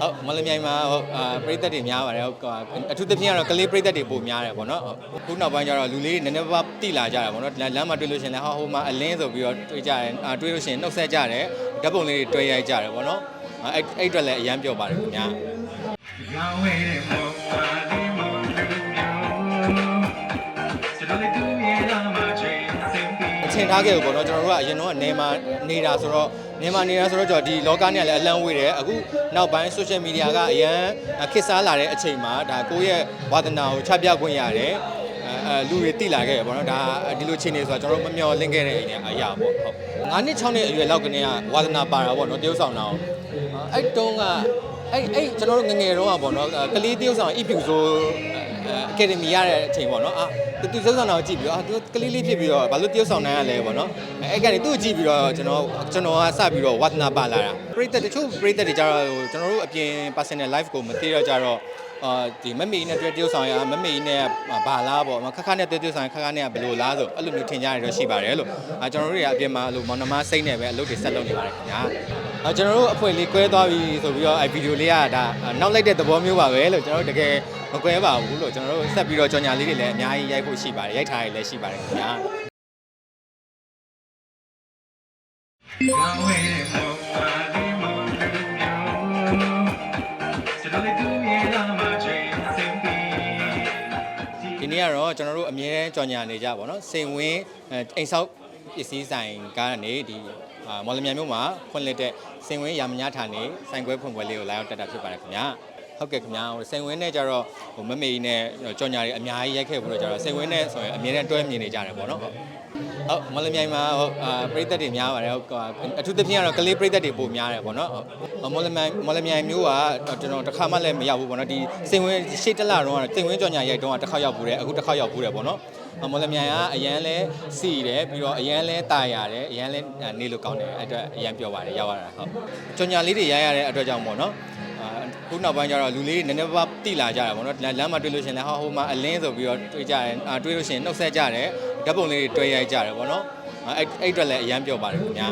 ဟုတ်မလမြိုင်မှာဟုတ်အာပရိသတ်တွေများပါတယ်ဟုတ်အထူးသဖြင့်ကတော့ကလေးပရိသတ်တွေပိုများတယ်ပေါ့နော်ဟုတ်ခုနောက်ပိုင်းကျတော့လူလေးတွေနည်းနည်းပါးပါးတိလာကြတာပေါ့နော်လမ်းမှာတွေ့လို့ရှရင်လည်းဟာဟိုမှာအလင်းဆိုပြီးတော့တွေ့ကြတယ်အာတွေ့လို့ရှရင်နှုတ်ဆက်ကြတယ်ဓာတ်ပုံလေးတွေတွေ့ရိုက်ကြတယ်ပေါ့နော်အဲ့အဲ့အတွက်လည်းအရန်ပြောပါတယ်ခင်ဗျာရောင်းဝဲတဲ့မောဝါဒီမောလူမျိုးစတော်လေးတူရဲ့လာမချင်စင်ပြီးအထင်ထားခဲ့ဘူးပေါ့နော်ကျွန်တော်တို့ကအရင်တော့ကနေမှာနေတာဆိုတော့ နေမှာနေတာဆိုတော့ကျွန်တော်ဒီလောကနဲ့လည်းအလန့်ဝေးတယ်အခုနောက်ပိုင်း social media ကအရန်ခေတ်စားလာတဲ့အချိန်မှာဒါကိုယ့်ရဲ့ဝါသနာကိုချပြခွင့်ရတယ်အဲအဲလူတွေတိလာခဲ့တယ်ပေါ့နော်ဒါဒီလိုချိန်နေဆိုတော့ကျွန်တော်တို့မမျှော်လင့်ခဲ့တဲ့အရာအရာပေါ့ဟုတ်9နှစ်6နှစ်အရွယ်လောက်ကနေကဝါသနာပါတာပေါ့နော်တရုပ်ဆောင်တာအောင်အဲ့တုန်းကအဲ့အဲ့ကျွန်တော်တို့ငငယ်တုန်းကပေါ့နော်ကလေးတရုပ်ဆောင်အပြူဆိုအကယ်ဒမီရတဲ့အချိန်ပေါ့နော်အာသူသူစဆောင်တာကိုကြည့်ပြီးတော့အာသူကလေးလေးဖြစ်ပြီးတော့ဘာလို့တရုပ်ဆောင်နိုင်ရလဲပေါ့နော်အဲ့ကနေသူ့ကိုကြည့်ပြီးတော့ကျွန်တော်ကျွန်တော်ကစပြီးတော့ဝါသနာပါလာတာပရိသတ်တချို့ပရိသတ်တွေကြတော့ကျွန်တော်တို့အပြင် personal life ကိုမသိတော့ကြတော့အာဒီမမေနဲ့တွေ့တရုပ်ဆောင်ရမမေနဲ့ဘာလားပေါ့ခက်ခက်နဲ့တွေ့တရုပ်ဆောင်ခက်ခက်နဲ့ဘယ်လိုလားဆိုအဲ့လိုမျိုးထင်ကြရတော့ရှိပါတယ်လို့အာကျွန်တော်တို့တွေကအပြင်မှာအဲ့လိုမောင်နှမစိတ်နဲ့ပဲအလုပ်တွေဆက်လုပ်နေပါတယ်ခင်ဗျာအာကျွန်တော်တို့အဖွဲလေးကွဲသွားပြီဆိုပြီးတော့အဲ့ဗီဒီယိုလေးကဒါနောက်လိုက်တဲ့သဘောမျိုးပါပဲလို့ကျွန်တော်တို့တကယ်မကွဲပါဘူးလို့ကျွန်တော်တို့ဆက်ပြီးတော့ကြော်ညာလေးတွေလည်းအများကြီးရိုက်ဖို့ရှိပါတယ်ရိုက်ထားရလည်းရှိပါတယ်ခင်ဗျာရောင်းဝဲတဲ့မောဝါဒီမောလူမျိုးစတော်လေးတူရဲ့လာမချင်စင်ပြီးဒီနေ့ကတော့ကျွန်တော်တို့အမြဲတမ်းကြော်ညာနေကြပါတော့စိန်ဝင်းအဲအိမ်ဆောက်ပစ္စည်းဆိုင်ကနေဒီအာမော်လမြိုင်မြို့မှာဖွင့်လှစ်တဲ့စိန်ဝင်းရာမညာဌာနေဆိုင်ခွဲဖွင့်ပွဲလေးကိုလာရောက်တက်တာဖြစ်ပါတယ်ခင်ဗျာ ဟုတ်ကဲ့ခင်ဗျာဟိုစိန်ဝင်းနဲ့ကြတော့ဟိုမမေကြီးနဲ့ကြော်ညာတွေအများကြီးရိုက်ခဲ့ဘူးတော့ကြတော့စိန်ဝင်းနဲ့ဆိုရင်အမြဲတမ်းတွဲမြင်နေကြတယ်ပေါ့နော်ဟုတ်ဟုတ်မော်လမြိုင်မှာဟုတ်အာပရိသတ်တွေများပါတယ်ဟုတ်အထူးသဖြင့်ကတော့ကလေးပရိသတ်တွေပိုများတယ်ပေါ့နော်ဟုတ်မော်လမြိုင်မော်လမြိုင်မျိုးကကျွန်တော်တစ်ခါမှလည်းမရောက်ဘူးပေါ့နော်ဒီစိန်ဝင်းရှေ့တက်လာတော့စိန်ဝင်းကြော်ညာရိုက်တော့တစ်ခါရောက်ဘူးတယ်အခုတစ်ခါရောက်ဘူးတယ်ပေါ့နော်မော်လမြိုင်ကအရန်လဲစီတယ်ပြီးတော့အရန်လဲတာရတယ်အရန်လဲနေလို့ကောင်းတယ်အဲ့အတွက်အရန်ပြောပါတယ်ရောက်ရတာဟုတ်ကြော်ညာလေးတွေရရတဲ့အတွက်ကြောင့်ပေါ့နော်အာ ခုနောက်ပိုင်းကျတော့လူလေးတွေနည်းနည်းပါးပါးတိလာကြတာပေါ့နော်လမ်းမှာတွေ့လို့ရှရင်လည်းဟာဟိုမှာအလင်းဆိုပြီးတော့တွေ့ကြတယ်အာတွေ့လို့ရှရင်နှုတ်ဆက်ကြတယ်ဓာတ်ပုံလေးတွေတွေ့ရိုက်ကြတယ်ပေါ့နော် အဲ့အဲ့အတွက်လည်းအရန်ပြောပါတယ်ခင်ဗျာ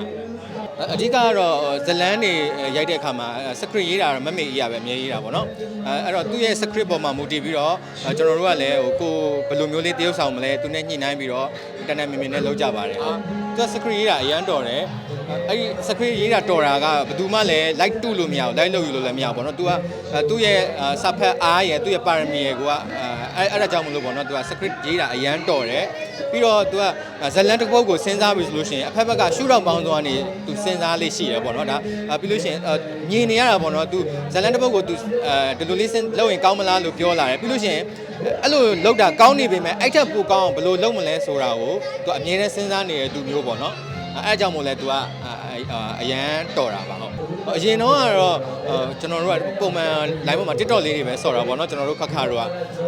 အဓိကကတော့ဇလန်းတွေရိုက်တဲ့အခါမှာ script ရေးတာတော့မမေကြီးရပဲအမြဲရေးတာပေါ့နော်အဲအဲ့တော့သူ့ရဲ့ script ပေါ်မှာမူတည်ပြီးတော့ကျွန်တော်တို့ကလည်းဟိုကိုဘယ်လိုမျိုးလေးတရုပ်ဆောင်မလဲသူနဲ့ညှိနှိုင်းပြီးတော့တန်တန်မြင်မြင်နဲ့လုပ်ကြပါတယ်ဟုတ်သူက script ရေးတာအရန်တော်တယ်အဲ့ဒီ script ရေးတာတော်တာကဘယ်သူမှလည်း like တူလို့မရဘူး like လုပ်ယူလို့လည်းမရဘူးပေါ့နော်သူကသူ့ရဲ့စာဖတ်အားရယ်သူ့ရဲ့ပါရမီရယ်ကိုကအဲအဲ့ဒါကြောင့်မလို့ပေါ့နော်သူက script ရေးတာအရန်တော်တယ်ပြီးတော့သူကဇလန်တစ်ပုတ်ကိုစဉ်းစားပြီဆိုလို့ရှိရင်အဖက်ဘက်ကရှူတော့ပေါင်းသွားနေသူစဉ်းစားလေးရှိတယ်ပေါ့နော်ဒါပြီးလို့ရှိရင်မြင်နေရတာပေါ့နော်သူဇလန်တစ်ပုတ်ကိုသူအဲဒီလိုလေးစဉ်းလုပ်ရင်ကောင်းမလားလို့ပြောလာတယ်ပြီးလို့ရှိရင်အဲ့လိုလောက်တာကောင်းနေပေမဲ့အဲ့ထက်ပိုကောင်းအောင်ဘယ်လိုလုပ်မလဲဆိုတာကိုသူအမြဲတမ်းစဉ်းစားနေတဲ့သူမျိုးပေါ့နော်အဲအကြောင့်မို့လဲ तू ကအရန်တော်တာပါဟုတ်အရင်တော့ကတော့ကျွန်တော်တို့ကပုံမှန် live ပေါ်မှာ TikTok လေးတွေပဲဆော်တာပေါ့နော်ကျွန်တော်တို့ခက်ခါတို့က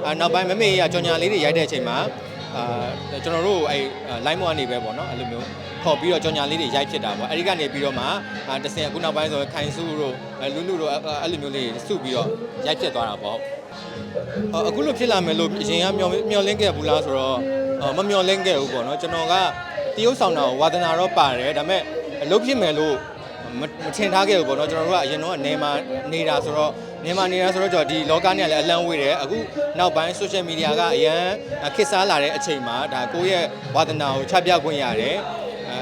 အာနောက်ပိုင်းမမေကြီးကကြော်ညာလေးတွေရိုက်တဲ့အချိန်မှာ အာကျွန်တော်တို့အဲ live ပေါ်ကနေပဲပေါ့နော်အဲ့လိုမျိုးခေါ်ပြီးတော့ကြော်ညာလေးတွေရိုက်ဖြစ်တာပေါ့အဲဒီကနေပြီးတော့မှတစင်အခုနောက်ပိုင်းဆိုခိုင်စုတို့လူလူတို့အဲ့လိုမျိုးလေးစုပြီးတော့ရိုက်ဖြစ်သွားတာပေါ့အခုလိုဖြစ်လာမယ်လို့အရင်ကမျောမျောလင်းခဲ့ဘူးလားဆိုတော့မမျောလင်းခဲ့ဘူးပေါ့နော်ကျွန်တော်ကတရုပ်ဆောင်တာကိုဝါသနာတော့ပါတယ်ဒါပေမဲ့အလုပ်ဖြစ်မယ်လို့မထင်ထားခဲ့ဘူးပေါ့နော်ကျွန်တော်တို့ကအရင်တော့နေမှာနေတာဆိုတော့ နေမှာနေတာဆိုတော့ကျွန်တော်ဒီလောကနဲ့လည်းအလန့်ဝေးတယ်အခုနောက်ပိုင်း social media ကအရန်ခေတ်စားလာတဲ့အချိန်မှာဒါကိုယ့်ရဲ့ဝါသနာကိုချပြခွင့်ရတယ်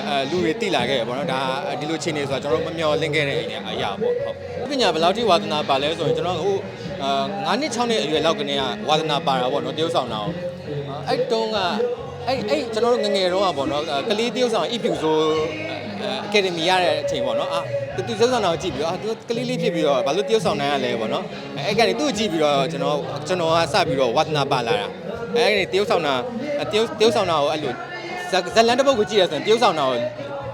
အဲလူတွေတိလာခဲ့ရပေါ့နော်ဒါဒီလိုချိန်နေဆိုတော့ကျွန်တော်တို့မမျှော်လင့်ခဲ့တဲ့အရာပေါ့ဟုတ်ပညာဘယ်လောက်ထိဝါသနာပါလဲဆိုရင်ကျွန်တော်ဟိုအာ9နှစ်6နှစ်အရွယ်လောက်ကနေကဝါသနာပါတာပေါ့နော်တရုပ်ဆောင်တာအဲ့တုန်းက အဲ့အဲ့ကျွန်တော်တို့ငငယ်တုန်းကပေါ့နော်ကလေးတရုပ်ဆောင်အပြူဆိုအကယ်ဒမီရတဲ့အချိန်ပေါ့နော်အာသူသူရုပ်ဆောင်တာကိုကြည့်ပြီးတော့အာသူကလေးလေးဖြစ်ပြီးတော့ဘာလို့တရုပ်ဆောင်နိုင်ရလဲပေါ့နော်အဲ့ကနေသူ့ကိုကြည့်ပြီးတော့ကျွန်တော်ကျွန်တော်ကစပြီးတော့ဝါသနာပါလာတာအဲ့ကနေတရုပ်ဆောင်တာတရုပ်တရုပ်ဆောင်တာကိုအဲ့လိုဇလန်တစ်ပုတ်ကိုကြည့်ရဆိုရင်တရုပ်ဆောင်တာကို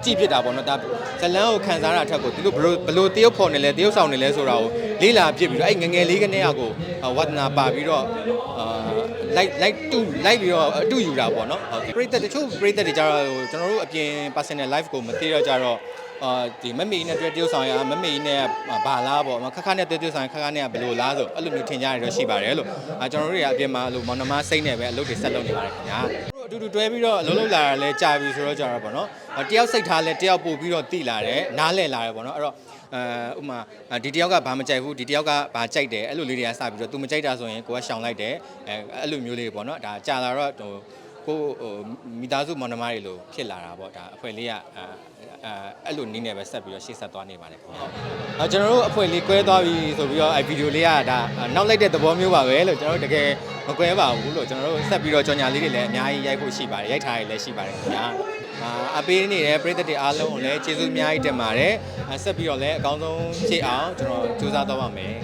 ကြည့်ဖြစ်တာပေါ့နော်ဒါဇလန်ကိုခံစားတာအထက်ကိုသူတို့ဘလို့ဘလို့တရုပ်ဖော်နေလဲတရုပ်ဆောင်နေလဲဆိုတာကိုလေးလာဖြစ်ပြီးတော့အဲ့ငငယ်လေးကနေအကိုဝါသနာပါပြီးတော့အာလိုက်လိုက်တူလိုက်ပြီးတော့အတူယူတာပေါ့နော်ဟုတ်ပရိသတ်တချို့ပရိသတ်တွေကြတော့ကျွန်တော်တို့အပြင် personal life ကိုမသိတော့ကြတော့အာဒီမမေကြီးနဲ့တွေ့တရုပ်ဆောင်ရမမေကြီးနဲ့ဘာလားပေါ့ခက်ခက်နဲ့တွေ့တရုပ်ဆောင်ခက်ခက်နဲ့ဘယ်လိုလားဆိုအဲ့လိုမျိုးထင်ကြရတော့ရှိပါတယ်လို့အာကျွန်တော်တို့တွေကအပြင်မှာလို့မောင်နှမစိတ်နဲ့ပဲအလုပ်တွေဆက်လုပ်နေပါတယ်ခင်ဗျာအ တူတူတွဲပြီးတော့အလုံးလုံးလာတာလဲကြာပြီဆိုတော့ကြာတော့ဗောနော်တယောက်စိတ်ထားလဲတယောက်ပို့ပြီးတော့တိလာတယ်နားလဲလာတယ်ဗောနော်အဲ့တော့အဲဥမာဒီတယောက်ကဘာမကြိုက်ဘူးဒီတယောက်ကဘာကြိုက်တယ်အဲ့လိုလေးတွေကစပြီးတော့ तू မကြိုက်တာဆိုရင်ကိုကရှောင်လိုက်တယ်အဲအဲ့လိုမျိုးလေးပေါ့နော်ဒါကြာလာတော့ဟို ကိုဟိုမိသားစုမောင်နှမတွေလိုဖြစ်လာတာပေါ့ဒါအဖွဲလေးကအဲအဲအဲ့လိုနည်းနဲ့ပဲဆက်ပြီးတော့ရှေ့ဆက်သွားနေပါတယ်ဟုတ်အဲကျွန်တော်တို့အဖွဲလေးကွဲသွားပြီဆိုပြီးတော့အဲဗီဒီယိုလေးကဒါနောက်လိုက်တဲ့သဘောမျိုးပါပဲလို့ကျွန်တော်တို့တကယ်မကွဲပါဘူးလို့ကျွန်တော်တို့ဆက်ပြီးတော့ကြော်ညာလေးတွေလည်းအများကြီးရိုက်ဖို့ရှိပါတယ်ရိုက်ထားရလည်းရှိပါတယ်ခင်ဗျာအာအပေးနေတဲ့ပရိသတ်တွေအားလုံးကိုလည်းကျေးဇူးအများကြီးတင်ပါတယ်အဲဆက်ပြီးတော့လည်းအကောင်းဆုံးဖြစ်အောင်ကျွန်တော်ကြိုးစားသွားပါမယ်